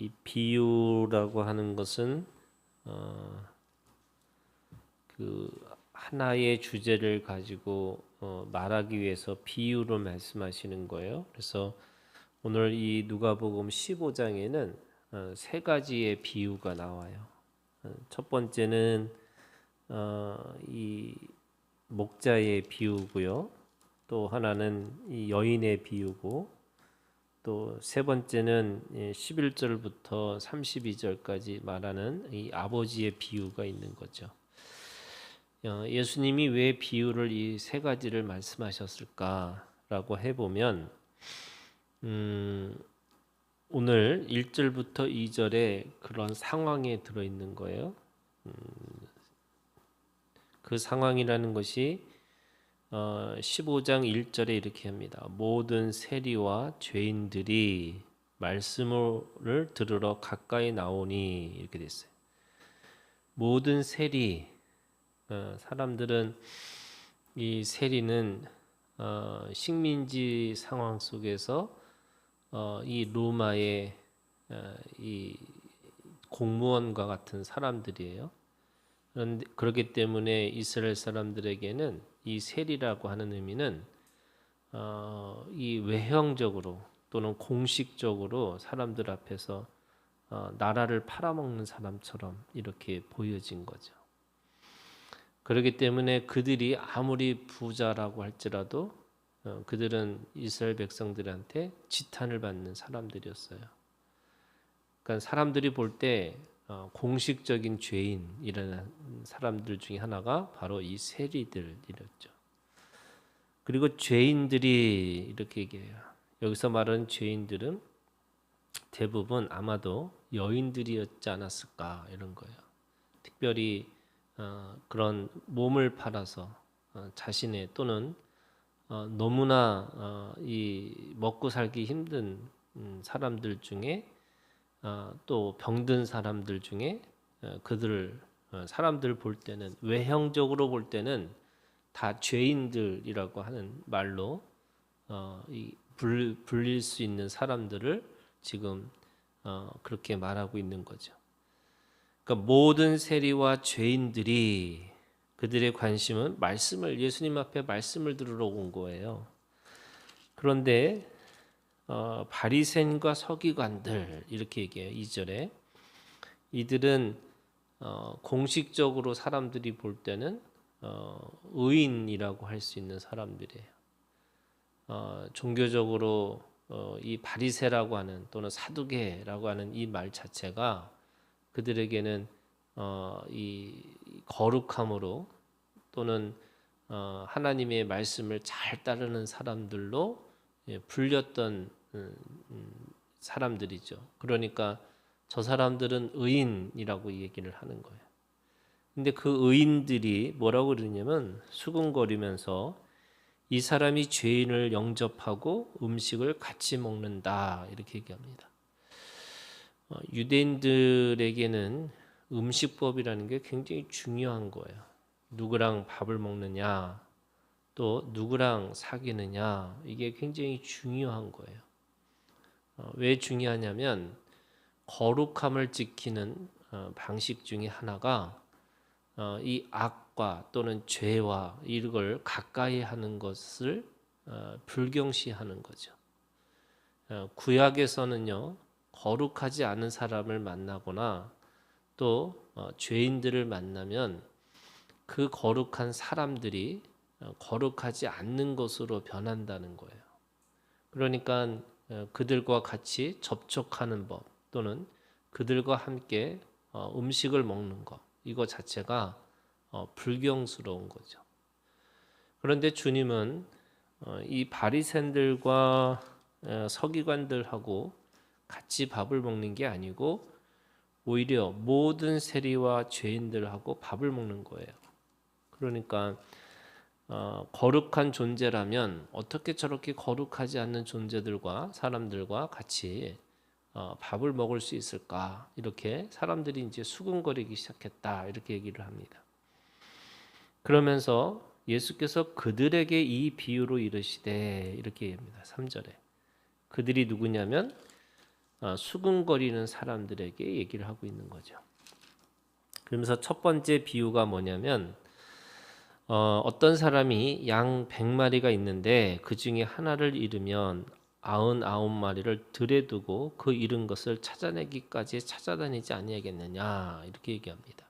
이 비유라고 하는 것은 어, 그 하나의 주제를 가지고 어, 말하기 위해서 비유로 말씀하시는 거예요. 그래서 오늘 이 누가복음 15장에는 어, 세 가지의 비유가 나와요. 어, 첫 번째는 어, 이 목자의 비유고요. 또 하나는 이 여인의 비유고 또 세 번째는 11절부터 32절까지 말하는 이 아버지의 비유가 있는 거죠. 어, 예수님이 왜 비유를 이 세 가지를 말씀하셨을까라고 해보면 음, 오늘 1절부터 2절에 그런 상황에 들어 있는 거예요. 음, 그 상황이라는 것이 어, 15장 1절에 이렇게 합니다. 모든 세리와 죄인들이 말씀을 들으러 가까이 나오니 이렇게 됐어요. 모든 세리 어, 사람들은 이 세리는 어, 식민지 상황 속에서 어, 이 로마의 어, 이 공무원과 같은 사람들이에요. 그런데 그렇기 때문에 이스라엘 사람들에게는 이 세리라고 하는 의미는 어, 이 외형적으로 또는 공식적으로 사람들 앞에서 어, 나라를 팔아먹는 사람처럼 이렇게 보여진 거죠. 그렇기 때문에 그들이 아무리 부자라고 할지라도 어, 그들은 이스라엘 백성들한테 지탄을 받는 사람들이었어요. 그러니까 사람들이 볼때 어, 공식적인 죄인이라는 사람들 중에 하나가 바로 이 세리들이었죠. 그리고 죄인들이 이렇게 얘기해요. 여기서 말하는 죄인들은 대부분 아마도 여인들이었지 않았을까 이런 거예요. 특별히 어, 그런 몸을 팔아서 어, 자신의 또는 어, 너무나 어, 이 먹고 살기 힘든 음, 사람들 중에 어, 또 병든 사람들 중에 어, 그들 어, 사람들 볼 때는 외형적으로 볼 때는 다 죄인들이라고 하는 말로 어, 불릴 수 있는 사람들을 지금 어, 그렇게 말하고 있는 거죠. 그러니까 모든 세리와 죄인들이 그들의 관심은 말씀을 예수님 앞에 말씀을 들으러 온 거예요. 그런데 어, 바리새인과 서기관들 이렇게 얘기해요. 2절에 이들은 어, 공식적으로 사람들이 볼 때는 어, 의인이라고 할 수 있는 사람들이에요. 어, 종교적으로 어, 이 바리새라고 하는 또는 사두개라고 하는 이 말 자체가 그들에게는 어, 이 거룩함으로 또는 어, 하나님의 말씀을 잘 따르는 사람들로 예, 불렸던 사람들이죠. 그러니까 저 사람들은 의인이라고 얘기를 하는 거예요. 근데 그 의인들이 뭐라고 그러냐면 수군거리면서 이 사람이 죄인을 영접하고 음식을 같이 먹는다 이렇게 얘기합니다. 어, 유대인들에게는 음식법이라는 게 굉장히 중요한 거예요. 누구랑 밥을 먹느냐, 또 누구랑 사귀느냐 이게 굉장히 중요한 거예요. 어, 왜 중요하냐면 거룩함을 지키는 어, 방식 중에 하나가 어, 이 악과 또는 죄와 이걸 가까이 하는 것을 불경시하는 거죠. 구약에서는요 거룩하지 않은 사람을 만나거나 또 죄인들을 만나면 그 거룩한 사람들이 거룩하지 않는 것으로 변한다는 거예요. 그러니까 어, 그들과 같이 접촉하는 법 또는 그들과 함께 어, 음식을 먹는 것 이거 자체가 어, 불경스러운 거죠. 그런데 주님은 이 바리새인들과 서기관들하고 같이 밥을 먹는 게 아니고 오히려 모든 세리와 죄인들하고 밥을 먹는 거예요. 그러니까 어, 거룩한 존재라면 어떻게 저렇게 거룩하지 않는 존재들과 사람들과 같이 어, 밥을 먹을 수 있을까? 이렇게 사람들이 이제 수근거리기 시작했다. 이렇게 얘기를 합니다. 그러면서 예수께서 그들에게 이 비유로 이르시되 이렇게 얘기합니다. 3절에. 그들이 누구냐면 어, 수근거리는 사람들에게 얘기를 하고 있는 거죠. 그러면서 첫 번째 비유가 뭐냐면 어, 어떤 사람이 양 100마리가 있는데 그 중에 하나를 잃으면 아흔아홉 마리를 들에 두고 그 잃은 것을 찾아내기까지 찾아다니지 아니하겠느냐 이렇게 얘기합니다.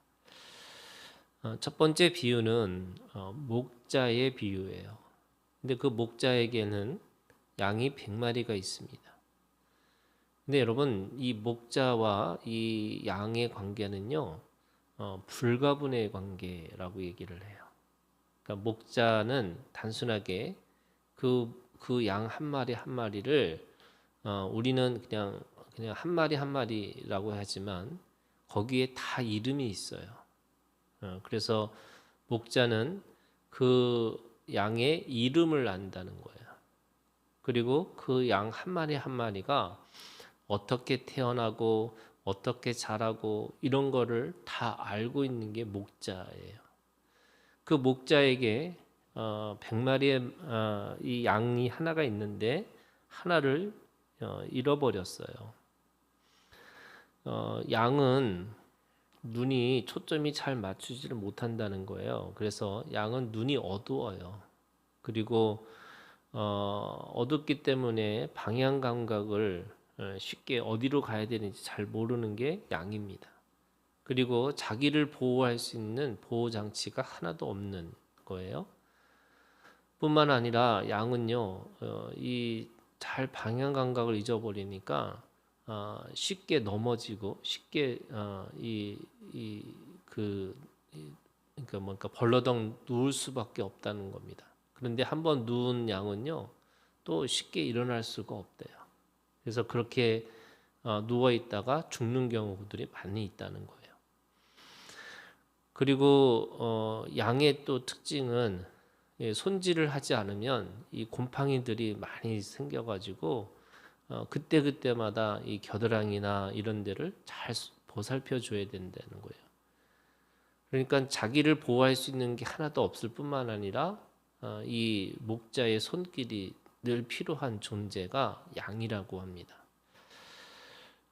어, 첫 번째 비유는 어, 목자의 비유예요. 근데 그 목자에게는 양이 100마리가 있습니다. 근데 여러분 이 목자와 이 양의 관계는요 어, 불가분의 관계라고 얘기를 해요. 그러니까 목자는 단순하게 그 그 양 한 마리 한 마리를 어, 우리는 그냥 그냥 한 마리 한 마리라고 하지만 거기에 다 이름이 있어요. 어, 그래서 목자는 그 양의 이름을 안다는 거예요. 그리고 그 양 한 마리 한 마리가 어떻게 태어나고 어떻게 자라고 이런 거를 다 알고 있는 게 목자예요. 그 목자에게 어, 100마리의 어, 이 양이 하나가 있는데 하나를 어, 잃어버렸어요. 어, 양은 눈이 초점이 잘 맞추지를 못한다는 거예요. 그래서 양은 눈이 어두워요. 그리고 어, 어둡기 때문에 방향 감각을 어, 쉽게 어디로 가야 되는지 잘 모르는 게 양입니다. 그리고 자기를 보호할 수 있는 보호 장치가 하나도 없는 거예요. 뿐만 아니라 양은요, 어, 이잘 방향 감각을 잊어버리니까 어, 쉽게 넘어지고 쉽게 어, 이이그 그러니까 뭔가 벌러덩 누울 수밖에 없다는 겁니다. 그런데 한번 누운 양은요, 또 쉽게 일어날 수가 없대요. 그래서 그렇게 어, 누워 있다가 죽는 경우들이 많이 있다는 거예요. 그리고 어, 양의 또 특징은 예, 손질을 하지 않으면 이 곰팡이들이 많이 생겨가지고 어, 그때 그때마다 이 겨드랑이나 이런 데를 잘 보살펴 줘야 된다는 거예요. 그러니까 자기를 보호할 수 있는 게 하나도 없을 뿐만 아니라 어, 이 목자의 손길이 늘 필요한 존재가 양이라고 합니다.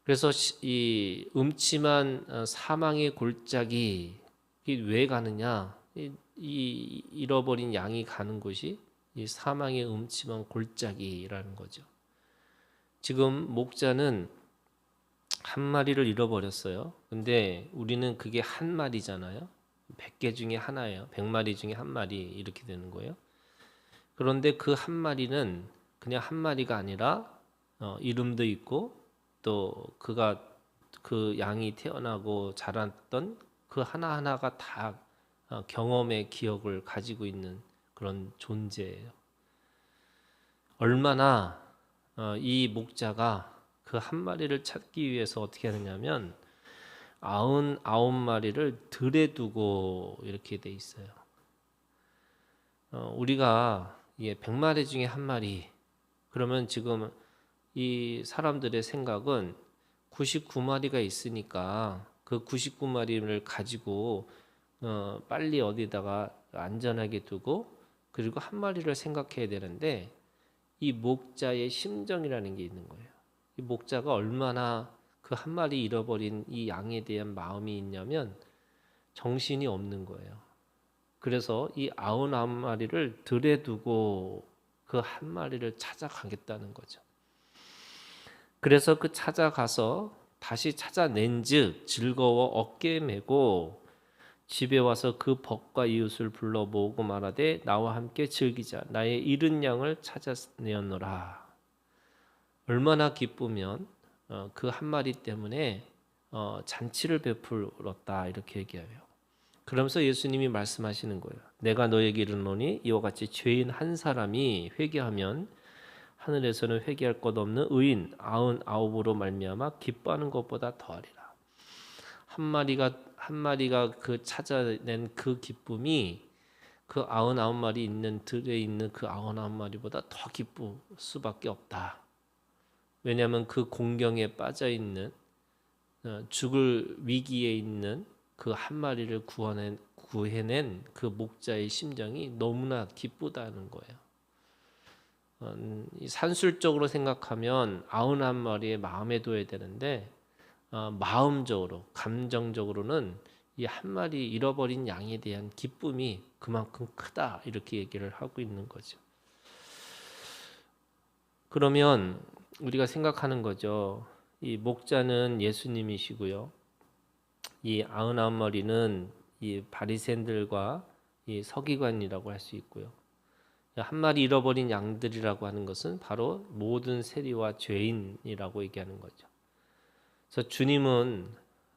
그래서 이 음침한 어, 사망의 골짜기 왜 가느냐? 이, 이 잃어버린 양이 가는 곳이 이 사망의 음침한 골짜기라는 거죠. 지금 목자는 한 마리를 잃어버렸어요. 근데 우리는 그게 한 마리잖아요. 100개 중에 하나예요. 100마리 중에 한 마리 이렇게 되는 거예요. 그런데 그 한 마리는 그냥 한 마리가 아니라 어, 이름도 있고 또 그가 그 양이 태어나고 자랐던 그 하나 하나가 다 어, 경험의 기억을 가지고 있는 그런 존재예요. 얼마나 어, 이 목자가 그 한 마리를 찾기 위해서 어떻게 하느냐면 아흔 아홉 마리를 들에 두고 이렇게 돼 있어요. 어, 우리가 예, 100마리 중에 한 마리. 그러면 지금 이 사람들의 생각은 99마리가 있으니까 그 99마리를 가지고 어, 빨리 어디다가 안전하게 두고 그리고 한 마리를 생각해야 되는데 이 목자의 심정이라는 게 있는 거예요. 이 목자가 얼마나 그 한 마리 잃어버린 이 양에 대한 마음이 있냐면 정신이 없는 거예요. 그래서 이 아흔아홉 마리를 들에 두고 그 한 마리를 찾아가겠다는 거죠. 그래서 그 찾아가서 다시 찾아낸즉 즐거워 어깨에 메고 집에 와서 그 벗과 이웃을 불러 모으고 말하되 나와 함께 즐기자 나의 잃은 양을 찾아내었노라 얼마나 기쁘면 어, 그한 마리 때문에 어, 잔치를 베풀었다 이렇게 얘기해요. 그러면서 예수님이 말씀하시는 거예요. 내가 너에게 이르노니 이와 같이 죄인 한 사람이 회개하면 하늘에서는 회개할 것 없는 의인 아흔 아홉으로 말미암아 기뻐하는 것보다 더하리라. 한 마리가 한 마리가 그 찾아낸 그 기쁨이 그 아흔 아홉 마리 있는 들에 있는 그 아흔 아홉 마리보다 더 기쁠 수밖에 없다. 왜냐하면 그 공경에 빠져 있는 어, 죽을 위기에 있는 그 한 마리를 구원해, 구해낸 그 목자의 심정이 너무나 기쁘다는 거예요. 어, 이 산술적으로 생각하면 아흔 한 마리의 마음에 둬야 되는데 어, 마음적으로 감정적으로는 이 한 마리 잃어버린 양에 대한 기쁨이 그만큼 크다 이렇게 얘기를 하고 있는 거죠. 그러면 우리가 생각하는 거죠. 이 목자는 예수님이시고요. 이 아흔아홉 마리는 이 바리새인들과 이 서기관이라고 할 수 있고요. 한 마리 잃어버린 양들이라고 하는 것은 바로 모든 세리와 죄인이라고 얘기하는 거죠. 그래서 주님은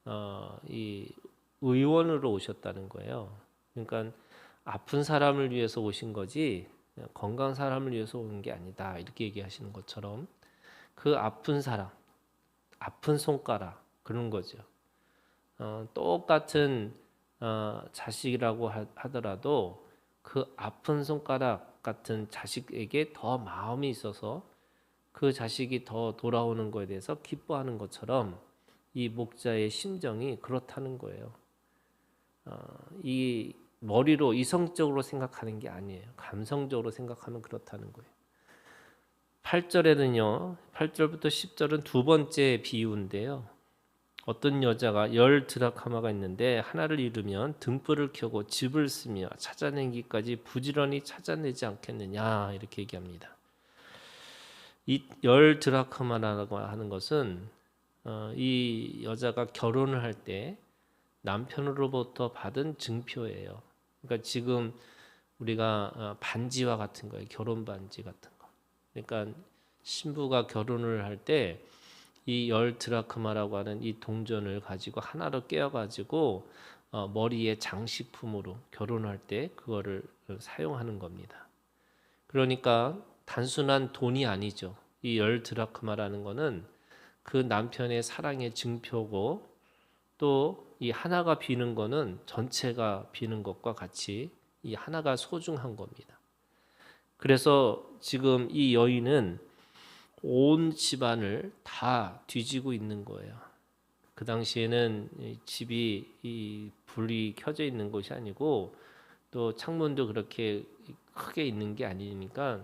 어, 이 의원으로 오셨다는 거예요. 그러니까 아픈 사람을 위해서 오신 거지 건강한 사람을 위해서 오는 게 아니다 이렇게 얘기하시는 것처럼 그 아픈 사람, 아픈 손가락 그런 거죠. 어, 똑같은 어, 자식이라고 하, 하더라도 그 아픈 손가락 같은 자식에게 더 마음이 있어서 그 자식이 더 돌아오는 것에 대해서 기뻐하는 것처럼 이 목자의 심정이 그렇다는 거예요. 어, 이 머리로 이성적으로 생각하는 게 아니에요. 감성적으로 생각하면 그렇다는 거예요. 8절에는요. 8절부터 10절은 두 번째 비유인데요. 어떤 여자가 열 드라카마가 있는데 하나를 잃으면 등불을 켜고 집을 쓰며 찾아내기까지 부지런히 찾아내지 않겠느냐 이렇게 얘기합니다. 이 열 드라카마라고 하는 것은 어, 이 여자가 결혼을 할 때 남편으로부터 받은 증표예요. 그러니까 지금 우리가 어, 반지와 같은 거예요. 결혼 반지 같은 거. 그러니까 신부가 결혼을 할때 이 열 드라크마라고 하는 이 동전을 가지고 하나로 깨어 가지고 어, 머리에 장식품으로 결혼할 때 그거를 사용하는 겁니다. 그러니까 단순한 돈이 아니죠. 이 열 드라크마라는 거는 그 남편의 사랑의 증표고 또 이 하나가 비는 거는 전체가 비는 것과 같이 이 하나가 소중한 겁니다. 그래서 지금 이 여인은 온 집안을 다 뒤지고 있는 거예요. 그 당시에는 집이 이 불이 켜져 있는 곳이 아니고 또 창문도 그렇게 크게 있는 게 아니니까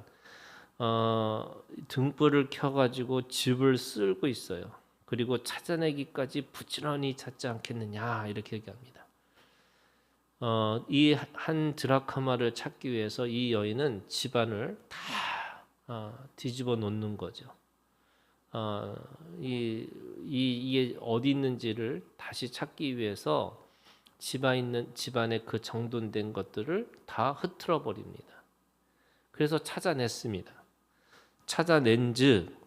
어, 등불을 켜가지고 집을 쓸고 있어요. 그리고 찾아내기까지 부지런히 찾지 않겠느냐 이렇게 얘기합니다. 어, 이 한 드라카마를 찾기 위해서 이 여인은 집안을 다 어, 뒤집어 놓는 거죠. 어, 이, 이, 이게 어디 있는지를 다시 찾기 위해서 집안 있는 집안의 그 정돈된 것들을 다 흐트러 버립니다. 그래서 찾아냈습니다. 찾아낸즉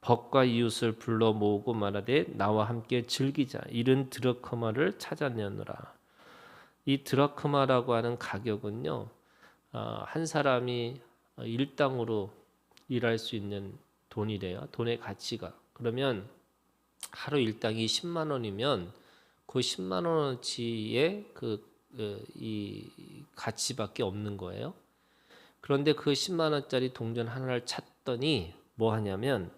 법과 이웃을 불러 모으고 말하되 나와 함께 즐기자 이른 드러커마를 찾아내느라 이 드러커마라고 하는 가격은요 어, 한 사람이 일당으로 일할 수 있는 돈이래요. 돈의 가치가. 그러면 하루 일당이 10만 원이면 그 10만 원어치의 그이 그, 가치밖에 없는 거예요. 그런데 그 10만 원짜리 동전 하나를 찾더니 뭐 하냐면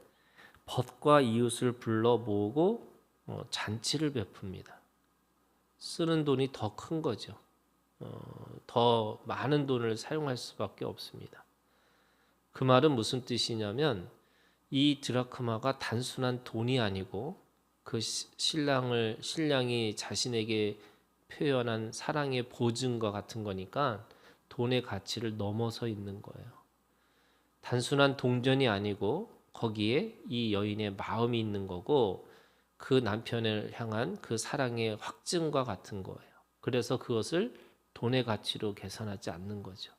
법과 이웃을 불러 모으고 어, 잔치를 베풉니다. 쓰는 돈이 더 큰 거죠. 어, 더 많은 돈을 사용할 수밖에 없습니다. 그 말은 무슨 뜻이냐면 이 드라크마가 단순한 돈이 아니고 그 신랑을 신랑이 자신에게 표현한 사랑의 보증과 같은 거니까 돈의 가치를 넘어서 있는 거예요. 단순한 동전이 아니고 거기에 이 여인의 마음이 있는 거고 그 남편을 향한 그 사랑의 확증과 같은 거예요. 그래서 그것을 돈의 가치로 계산하지 않는 거죠.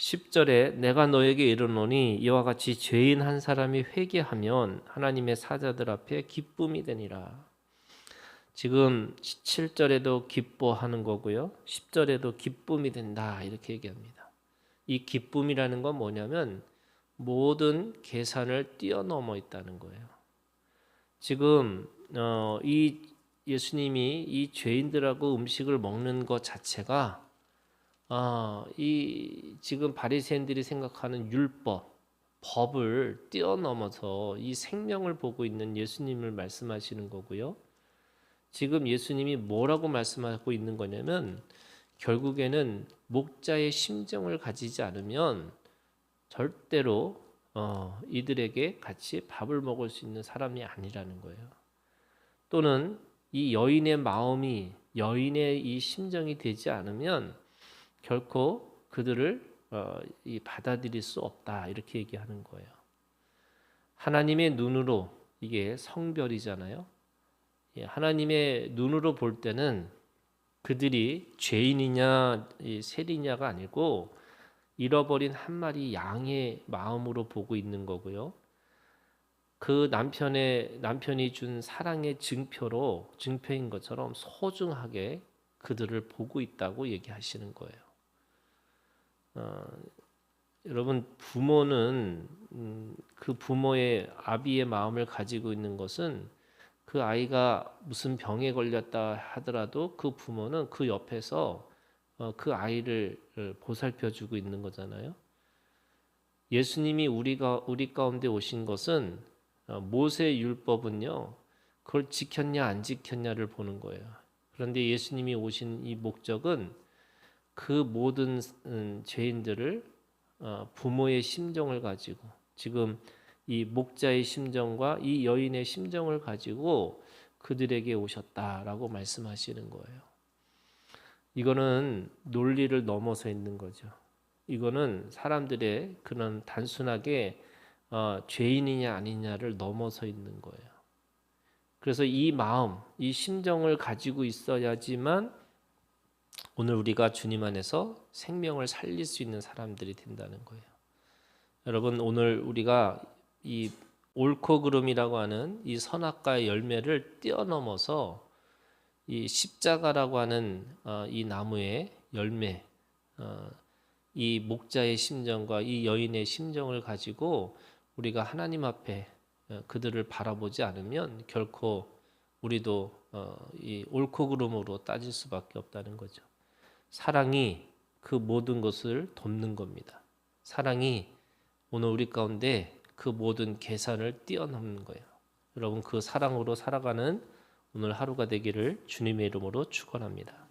10절에 내가 너에게 이르노니 이와 같이 죄인 한 사람이 회개하면 하나님의 사자들 앞에 기쁨이 되니라. 지금 7절에도 기뻐하는 거고요. 10절에도 기쁨이 된다. 이렇게 얘기합니다. 이 기쁨이라는 건 뭐냐면 모든 계산을 뛰어넘어 있다는 거예요. 지금 어, 이 예수님이 이 죄인들하고 음식을 먹는 것 자체가 아, 이 지금 바리새인들이 생각하는 율법, 법을 뛰어넘어서 이 생명을 보고 있는 예수님을 말씀하시는 거고요. 지금 예수님이 뭐라고 말씀하고 있는 거냐면 결국에는 목자의 심정을 가지지 않으면 절대로 어, 이들에게 같이 밥을 먹을 수 있는 사람이 아니라는 거예요. 또는 이 여인의 마음이 여인의 이 심정이 되지 않으면 결코 그들을 어, 이 받아들일 수 없다 이렇게 얘기하는 거예요. 하나님의 눈으로 이게 성별이잖아요. 예, 하나님의 눈으로 볼 때는 그들이 죄인이냐 이 세리냐가 아니고 잃어버린 한 마리 양의 마음으로 보고 있는 거고요. 그 남편의 남편이 준 사랑의 증표로 증표인 것처럼 소중하게 그들을 보고 있다고 얘기하시는 거예요. 어, 여러분 부모는 음, 그 부모의 아비의 마음을 가지고 있는 것은 그 아이가 무슨 병에 걸렸다 하더라도 그 부모는 그 옆에서 어, 그 아이를 어, 보살펴 주고 있는 거잖아요. 예수님이 우리가 우리 가운데 오신 것은 어, 모세 율법은요 그걸 지켰냐 안 지켰냐를 보는 거예요. 그런데 예수님이 오신 이 목적은 그 모든 음, 죄인들을 어, 부모의 심정을 가지고 지금 이 목자의 심정과 이 여인의 심정을 가지고 그들에게 오셨다라고 말씀하시는 거예요. 이거는 논리를 넘어서 있는 거죠. 이거는 사람들의 그런 단순하게 어, 죄인이냐 아니냐를 넘어서 있는 거예요. 그래서 이 마음, 이 심정을 가지고 있어야지만 오늘 우리가 주님 안에서 생명을 살릴 수 있는 사람들이 된다는 거예요. 여러분 오늘 우리가 이 옳고 그름이라고 하는 이 선악과의 열매를 뛰어넘어서 이 십자가라고 하는 어, 이 나무의 열매, 어, 이 목자의 심정과 이 여인의 심정을 가지고 우리가 하나님 앞에 어, 그들을 바라보지 않으면 결코 우리도 어, 이 옳고 그름으로 따질 수밖에 없다는 거죠. 사랑이 그 모든 것을 돕는 겁니다. 사랑이 오늘 우리 가운데 그 모든 계산을 뛰어넘는 거예요. 여러분 그 사랑으로 살아가는 오늘 하루가 되기를 주님의 이름으로 축원합니다.